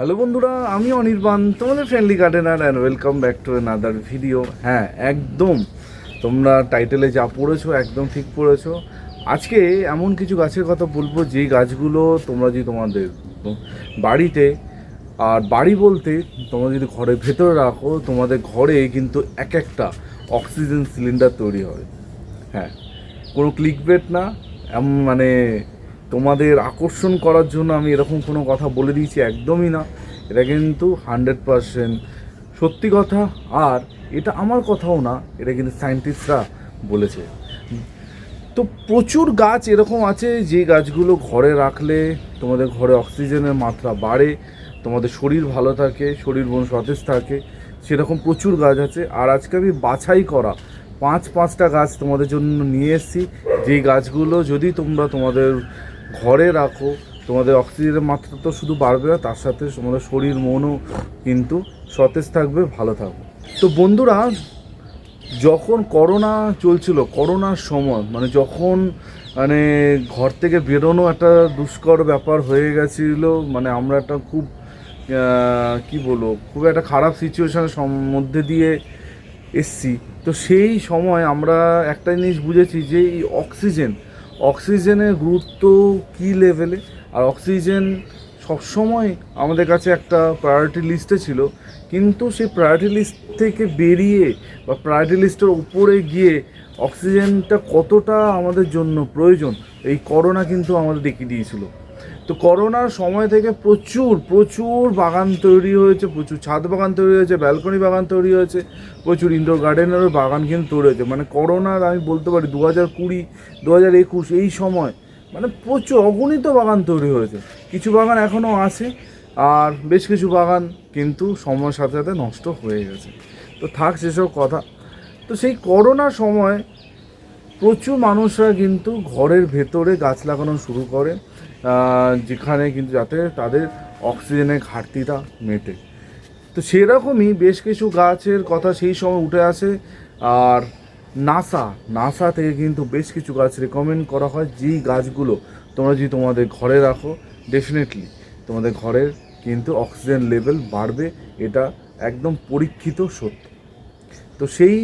Hello বন্ধুরা, আমি অনির্বাণ, তোমাদের friendly gardener and welcome back to other video হ্যাঁ একদম, তোমরা টাইটেলে যা পড়েছো, একদম ঠিক পড়েছো। আজকে এমন কিছু গাছের কথা বলব যেই গাছগুলো তোমরা যদি তোমাদের বাড়িতে, আর বাড়ি বলতে তোমরা যদি ঘরের ভেতরে রাখো, তোমাদের ঘরে কিন্তু এক একটা অক্সিজেন সিলিন্ডার তৈরি হবে হ্যাঁ কোনো ক্লিকবেট না এমন মানে তোমাদের আকর্ষণ করার জন্য আমি এরকম কোনো কথা বলে দিয়েছি একদমই না। এটা কিন্তু হান্ড্রেড পারসেন্ট সত্যি কথা। আর এটা আমার কথাও না, এটা কিন্তু সায়েন্টিস্টরা বলেছে। তো প্রচুর গাছ এরকম আছে, যে গাছগুলো ঘরে রাখলে তোমাদের ঘরে অক্সিজেনের মাত্রা বাড়ে, তোমাদের শরীর ভালো থাকে, শরীর মন সতেজ থাকে, সেরকম প্রচুর গাছ আছে। আর আজকে আমি বাছাই করা পাঁচ পাঁচটা গাছ তোমাদের জন্য নিয়ে এসেছি। যেই গাছগুলো যদি তোমরা তোমাদের ঘরে রাখো। তোমাদের অক্সিজেনের মাত্রা তো শুধু বাড়বে না, তার সাথে তোমাদের শরীর, মনও কিন্তু সতেজ থাকবে, ভালো থাকবে। তো বন্ধুরা, যখন করোনা চলছিল, করোনার সময় মানে যখন মানে ঘর থেকে বেরোনো একটা দুষ্কর ব্যাপার হয়ে গেছিল মানে আমরা একটা খুব কি বলব, খুব একটা খারাপ সিচুয়েশানের মধ্যে দিয়ে এসছি। তো সেই সময় আমরা একটা জিনিস বুঝেছি যে এই অক্সিজেন অক্সিজেনের গুরুত্ব কী লেভেলে আর অক্সিজেন সবসময় আমাদের কাছে একটা প্রায়োরিটি লিস্টে ছিল। কিন্তু সেই প্রায়োরিটি লিস্ট থেকে বেরিয়ে বা প্রায়োরিটি লিস্টের উপরে গিয়ে অক্সিজেনটা কতটা আমাদের জন্য প্রয়োজন, এই করোনা কিন্তু আমাদের দেখিয়ে দিয়েছিল। তো করোনার সময় থেকে প্রচুর প্রচুর বাগান তৈরি হয়েছে, প্রচুর ছাদ বাগান তৈরি হয়েছে ব্যালকনি বাগান তৈরি হয়েছে, প্রচুর ইনডোর গার্ডেনেরও বাগান কিন্তু তৈরি হয়েছে। মানে করোনার আমি বলতে পারি দু হাজার কুড়ি দু হাজার একুশ এই সময় মানে প্রচুর অগণিত বাগান তৈরি হয়েছে। কিছু বাগান এখনও আছে, আর বেশ কিছু বাগান কিন্তু সময়ের সাথে সাথে নষ্ট হয়ে গেছে। তো থাক সেসব কথা। তো সেই করোনার সময় প্রচুর মানুষরা কিন্তু ঘরের ভেতরে গাছ লাগানো শুরু করে যেখানে কিন্তু যাতে তাদের অক্সিজেনের ঘাটতিটা মেটে। তো সেরকমই বেশ কিছু গাছের কথা সেই সময় উঠে আসে। আর নাসা নাসা থেকে কিন্তু বেশ কিছু গাছ রেকমেন্ড করা হয়। যেই গাছগুলো তোমরা যদি তোমাদের ঘরে রাখো ডেফিনেটলি তোমাদের ঘরের কিন্তু অক্সিজেন লেভেল বাড়বে। এটা একদম পরীক্ষিত সত্য। তো সেই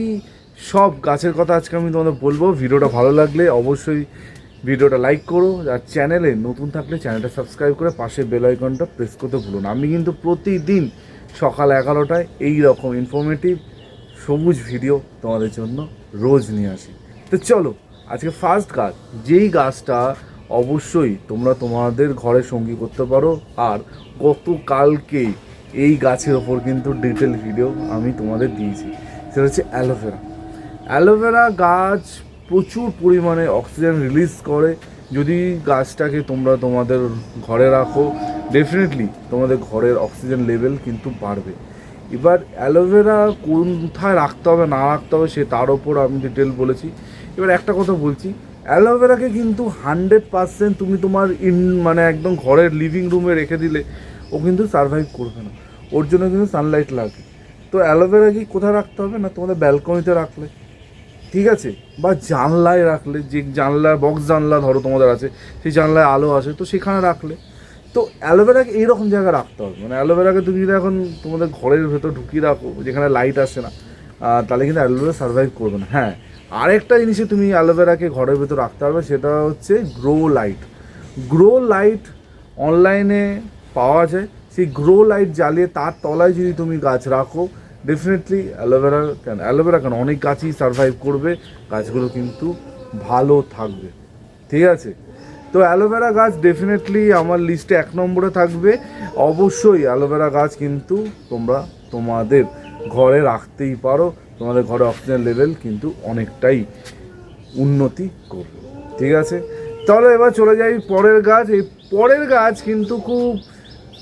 সব গাছের কথা আজকে আমি তোমাদের বলব। ভিডিওটা ভালো লাগলে অবশ্যই ভিডিওটা লাইক করো আর চ্যানেলে নতুন থাকলে চ্যানেলটা সাবস্ক্রাইব করে পাশে বেল আইকনটা প্রেস করতে ভুলো না। আমি কিন্তু প্রতিদিন সকাল এগারোটায় এই রকম ইনফরমেটিভ সবুজ ভিডিও তোমাদের জন্য রোজ নিয়ে আসি। তো চলো, আজকে ফার্স্ট গাছ, যেই গাছটা অবশ্যই তোমরা তোমাদের ঘরে সঙ্গী করতে পারো আর গতকালকে এই গাছের ওপর কিন্তু ডিটেল ভিডিও আমি তোমাদের দিয়েছি। সেটা হচ্ছে অ্যালোভেরা অ্যালোভেরা গাছ প্রচুর পরিমাণে অক্সিজেন রিলিজ করে। যদি গাছটাকে তোমরা তোমাদের ঘরে রাখো ডেফিনেটলি তোমাদের ঘরের অক্সিজেন লেভেল কিন্তু বাড়বে। এবার অ্যালোভেরা কোথায় রাখতে হবে, না রাখতে হবে, সে তার ওপর আমি ডিটেল বলেছি। এবার একটা কথা বলছি, অ্যালোভেরাকে কিন্তু হান্ড্রেড পার্সেন্ট তুমি তোমার ইন মানে একদম ঘরের লিভিং রুমে রেখে দিলে, ও কিন্তু সার্ভাইভ করবে না। ওর জন্য কিন্তু সানলাইট লাগে। তো অ্যালোভেরা কি কোথায় রাখতে হবে না তোমাদের ব্যালকনিতে রাখলে? ঠিক আছে? বা জানলায় রাখলে, যে জানলা বক্স জানলা ধরো তোমাদের আছে, সেই জানলায় আলো আসে, তো সেখানে রাখলে। তো অ্যালোভেরাকে এইরকম জায়গায় রাখতে হবে। মানে অ্যালোভেরাকে তুমি যদি এখন তোমাদের ঘরের ভেতর ঢুকিয়ে রাখো, যেখানে লাইট আসে না তাহলে কিন্তু অ্যালোভেরা সার্ভাইভ করবে না। হ্যাঁ আরেকটা জিনিসে তুমি অ্যালোভেরাকে ঘরের ভেতর রাখতে পারবে, সেটা হচ্ছে গ্রো লাইট গ্রো লাইট অনলাইনে পাওয়া যায়। সেই গ্রো লাইট জ্বালিয়ে তার তলায় যদি তুমি গাছ রাখো ডেফিনেটলি অ্যালোভেরা কেন অ্যালোভেরা কেন অনেক গাছই সার্ভাইভ করবে, গাছগুলো কিন্তু ভালো থাকবে। ঠিক আছে? তো অ্যালোভেরা গাছ ডেফিনেটলি আমার লিস্টে এক নম্বরে থাকবে। অবশ্যই অ্যালোভেরা গাছ কিন্তু তোমরা তোমাদের ঘরে রাখতেই পারো। তোমাদের ঘরে অক্সিজেন লেভেল কিন্তু অনেকটাই উন্নতি করবে। ঠিক আছে? তাহলে এবার চলে যাই পরের গাছ। এই পরের গাছ কিন্তু খুব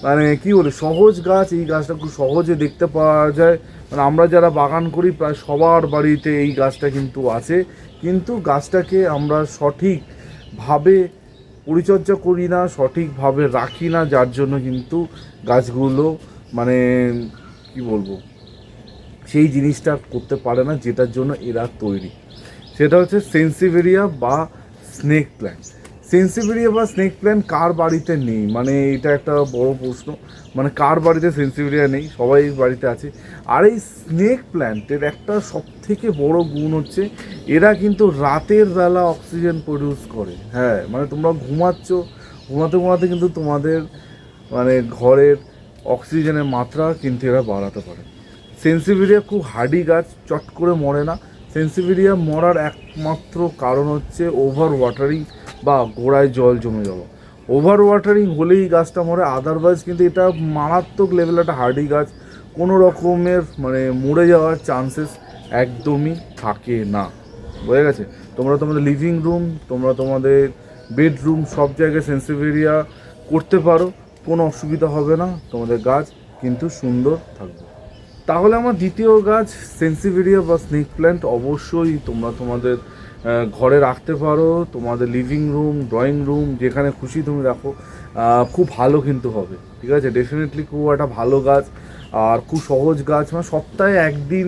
মানে কি বলে, সহজ গাছ, এই গাছটা খুব সহজে দেখতে পাওয়া যায়। মানে আমরা যারা বাগান করি, প্রায় সবার বাড়িতে এই গাছটা কিন্তু আছে। কিন্তু গাছটাকে আমরা সঠিকভাবে পরিচর্যা করি না, সঠিকভাবে রাখি না, যার জন্য কিন্তু গাছগুলো মানে কি বলব, সেই জিনিসটা করতে পারে না, যেটার জন্য এরা তৈরি। সেটা হচ্ছে সেন্সিভেরিয়া বা স্নেক প্ল্যান্ট। সেন্সিভিরিয়া বা স্নেক প্ল্যান্ট কার বাড়িতে নেই? মানে এটা একটা বড় প্রশ্ন। মানে কার বাড়িতে সেন্সিভিরিয়া নেই? সবাই বাড়িতে আছে। আর এই স্নেক প্ল্যান্টের একটা সব থেকে বড় গুণ হচ্ছে, এরা কিন্তু রাতের বেলা অক্সিজেন প্রডিউস করে। হ্যাঁ মানে তোমরা ঘুমাচ্ছ, ঘুমাতে ঘুমাতে কিন্তু তোমাদের মানে ঘরের অক্সিজেনের মাত্রা কিন্তু এরা বাড়াতে পারে। সেন্সিভিরিয়া খুব হার্ডি গাছ, চট করে মরে না। সেন্সিভিরিয়া মরার একমাত্র কারণ হচ্ছে ওভার ওয়াটারিং বা গোড়ায় জল জমে যাওয়া। ওভার ওয়াটারিং হলেই গাছটা মরে আদারওয়াইজ কিন্তু এটা মারাত্মক লেভেল একটা হার্ডি গাছ। কোনো রকমের মানে মরে যাওয়ার চান্সেস একদমই থাকে না। বোঝা গেছে? তোমরা তোমাদের লিভিং রুম তোমরা তোমাদের বেডরুম সব জায়গায় সেন্সিভিরিয়া করতে পারো, কোনো অসুবিধা হবে না, তোমাদের গাছ কিন্তু সুন্দর থাকবে। তাহলে আমার দ্বিতীয় গাছ সেন্সিভিরিয়া বা স্নেক প্ল্যান্ট অবশ্যই তোমরা তোমাদের ঘরে রাখতে পারো, তোমাদের লিভিং রুম ড্রয়িং রুম যেখানে খুশি তুমি রাখো। খুব ভালো কিন্তু হবে, ঠিক আছে? ডেফিনেটলি খুব একটা ভালো গাছ, আর খুব সহজ গাছ মানে সপ্তাহে একদিন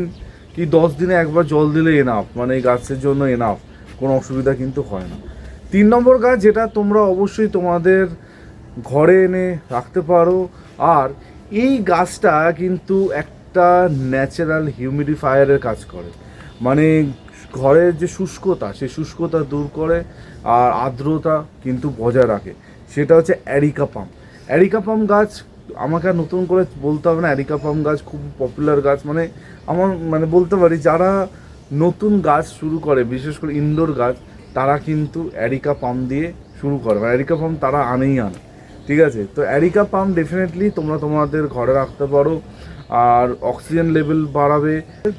কি দশ দিনে একবার জল দিলে এনাফ মানে এই গাছের জন্য এনাফ কোনো অসুবিধা কিন্তু হয় না। তিন নম্বর গাছ যেটা তোমরা অবশ্যই তোমাদের ঘরে এনে রাখতে পারো, আর এই গাছটা কিন্তু একটা ন্যাচারাল হিউমিডিফায়ারের কাজ করে। মানে ঘরের যে শুষ্কতা, সেই শুষ্কতা দূর করে আর আর্দ্রতা কিন্তু বজায় রাখে। সেটা হচ্ছে অ্যারিকা পাম। অ্যারিকা পাম গাছ আমাকে আর নতুন করে বলতে হবে না, অ্যারিকা পাম গাছ খুব পপুলার গাছ। মানে আমার মানে বলতে পারি, যারা নতুন গাছ শুরু করে, বিশেষ করে ইনডোর গাছ, তারা কিন্তু অ্যারিকা পাম দিয়ে শুরু করে। মানে অ্যারিকা পাম তারা আনেই আনে। ঠিক আছে? তো অ্যারিকা পাম ডেফিনেটলি তোমরা তোমাদের ঘরে রাখতে পারো। আর অক্সিজেন লেভেল বাড়াবে,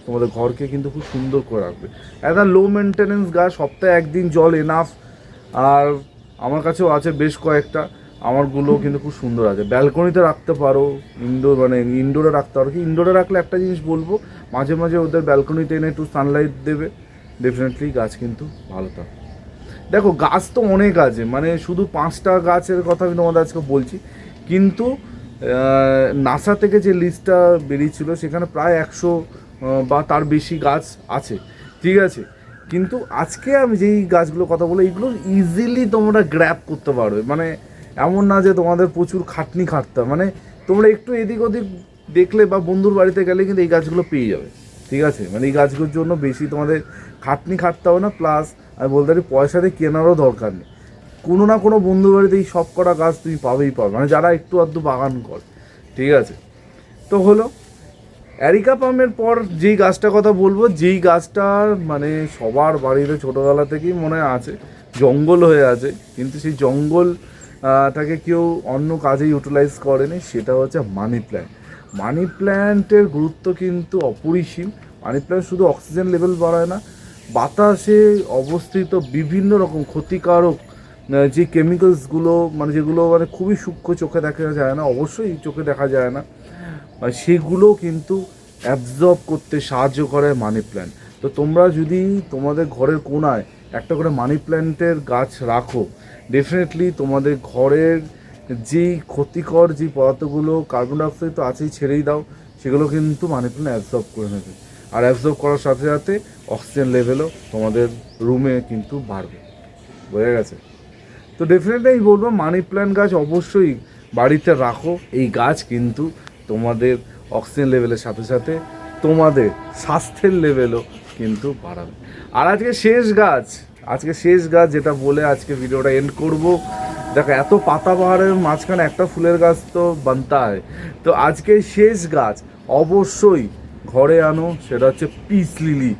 তোমাদের ঘরকে কিন্তু খুব সুন্দর করে রাখবে। একটা লো মেনটেনেন্স গাছ সপ্তাহে একদিন জল এনাফ আর আমার কাছেও আছে বেশ কয়েকটা, আমারগুলো কিন্তু খুব সুন্দর আছে। ব্যালকনিতে রাখতে পারো ইনডোর মানে ইনডোরে রাখতে পারো। কি ইনডোরে রাখলে একটা জিনিস বলব, মাঝে মাঝে ওদের ব্যালকনিতে এনে একটু সানলাইট দেবে। ডেফিনেটলি গাছ কিন্তু ভালো থাকবে। দেখো, গাছ তো অনেক আছে মানে শুধু পাঁচটা গাছের কথা আমি তোমাদের আজকে বলছি। কিন্তু নাসা থেকে যে লিস্টটা বেরিয়েছিল, সেখানে প্রায় একশো বা তার বেশি গাছ আছে। ঠিক আছে? কিন্তু আজকে আমি যেই গাছগুলো কথা বলে এইগুলো ইজিলি তোমরা গ্র্যাপ করতে পারবে। মানে এমন না যে তোমাদের প্রচুর খাটনি খাটতে। মানে তোমরা একটু এদিক ওদিক দেখলে বা বন্ধুর বাড়িতে গেলে কিন্তু এই গাছগুলো পেয়ে যাবে। ঠিক আছে? মানে এই গাছগুলোর জন্য বেশি তোমাদের খাটনি খাটতে হবে না প্লাস আমি বলতে পারি পয়সা দিয়ে কেনারও দরকার নেই। কোনো না কোনো বন্ধু বাড়িতে এই সব কটা গাছ তুমি পাবেই পাবে। মানে যারা একটু আধটু বাগান করে। ঠিক আছে? তো হলো, অ্যারিকা পামের পর যেই গাছটার কথা বলব, যেই গাছটার মানে সবার বাড়িতে ছোটোবেলা থেকেই মনে আছে, জঙ্গল হয়ে আছে, কিন্তু সেই জঙ্গল তাকে কেউ অন্য কাজে ইউটিলাইজ করেনি, সেটা হচ্ছে মানি প্ল্যান্ট মানি প্ল্যান্টের গুরুত্ব কিন্তু অপরিসীম। মানি প্ল্যান্ট শুধু অক্সিজেন লেভেল বাড়ায় না, বাতাসে অবস্থিত বিভিন্ন রকম ক্ষতিকারক যে কেমিক্যালসগুলো মানে যেগুলো মানে খুবই সূক্ষ্ম চোখে দেখা যায় না, অবশ্যই চোখে দেখা যায় না সেগুলো কিন্তু অ্যাবজর্ব করতে সাহায্য করে মানি প্ল্যান্ট তো তোমরা যদি তোমাদের ঘরের কোনায় একটা করে মানি প্ল্যান্টের গাছ রাখো ডেফিনেটলি তোমাদের ঘরের যেই ক্ষতিকর যে পদার্থগুলো কার্বন ডাইঅক্সাইড তো আছেই ছেড়েই দাও, সেগুলো কিন্তু মানি প্ল্যান্ট অ্যাবজর্ব করে নেবে। আর অ্যাবজর্ব করার সাথে সাথে অক্সিজেন লেভেলও তোমাদের রুমে কিন্তু বাড়বে। বোঝা গেছে? তো ডেফিনেটলি আমি বলব মানি প্ল্যান্ট গাছ অবশ্যই বাড়িতে রাখো। এই গাছ কিন্তু তোমাদের অক্সিজেন লেভেলের সাথে সাথে তোমাদের স্বাস্থ্যের লেভেলও কিন্তু বাড়াবে। আর আজকে শেষ গাছ, আজকে শেষ গাছ যেটা বলে আজকে ভিডিওটা এন্ড করব। দেখো, এত পাতা বাহারের মাঝখানে একটা ফুলের গাছ তো বানতা হয় তো আজকে শেষ গাছ অবশ্যই ঘরে আনো, সেটা হচ্ছে পিস লিলি।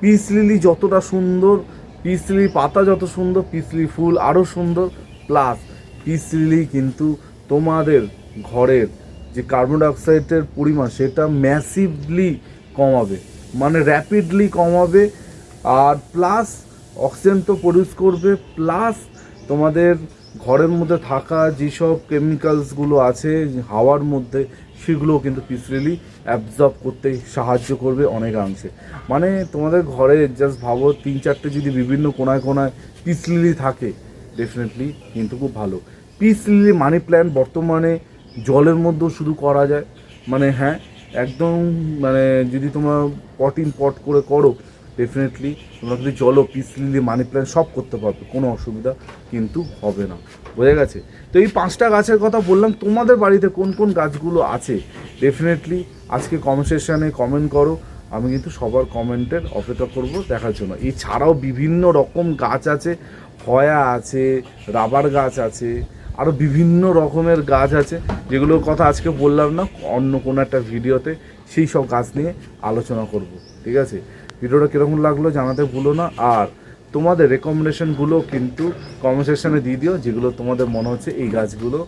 পিস লিলি যতটা সুন্দর পিস লিলি পাতা যত সুন্দর, পিসলি ফুল আরও সুন্দর। প্লাস পিস লিলি কিন্তু তোমাদের ঘরের যে কার্বন ডাইঅক্সাইডের পরিমাণ, সেটা ম্যাসিভলি কমাবে। মানে র্যাপিডলি কমাবে। আর প্লাস অক্সিজেন তো প্রডিউস করবে। প্লাস তোমাদের ঘরের মধ্যে থাকা যেসব কেমিক্যালসগুলো আছে, হাওয়ার মধ্যে সেগুলোও কিন্তু পিসরেলি অ্যাবজর্ব করতে সাহায্য করবে অনেকাংশে। মানে তোমাদের ঘরে জাস্ট ভাবো, তিন চারটে যদি বিভিন্ন কোনায় কোনায় পিসলিলি থাকে ডেফিনেটলি কিন্তু খুব ভালো। পিসলিলি মানি প্ল্যান্ট বর্তমানে জলের মধ্যেও শুধু করা যায়। মানে হ্যাঁ একদম মানে যদি তোমরা পট ইন পট করে করো ডেফিনেটলি তোমরা কিন্তু জলও পিস লিলি মানি প্ল্যান্ট সব করতে পারবে, কোনো অসুবিধা কিন্তু হবে না। বোঝা গেছে? তো এই পাঁচটা গাছের কথা বললাম, তোমাদের বাড়িতে কোন কোন গাছগুলো আছে? ডেফিনেটলি আজকে কমেন্ট কমেন্ট করো, আমি কিন্তু সবার কমেন্টের অপেক্ষা করব দেখার জন্য। এছাড়াও বিভিন্ন রকম গাছ আছে হয়া আছে, রাবার গাছ আছে আরও বিভিন্ন রকমের গাছ আছে, যেগুলোর কথা আজকে বললাম না, অন্য কোনো একটা ভিডিওতে সেই সব গাছ নিয়ে আলোচনা করব, ঠিক আছে? ভিডিওটা কীরকম লাগল জানাতে ভুলো না, আর তোমাদের রেকমেন্ডেশনগুলো কিন্তু কমেন্ট সেকশানে দিয়ে দিও, যেগুলো তোমাদের মনে হচ্ছে এই গাছগুলো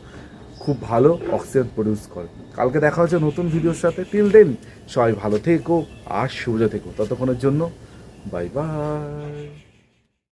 খুব ভালো অক্সিজেন প্রডিউস করে। কালকে দেখা হচ্ছে নতুন ভিডিওর সাথে। টিল দেন সবাই ভালো থেকো আর সুবিধা থেকো। ততক্ষণের জন্য বাই বাই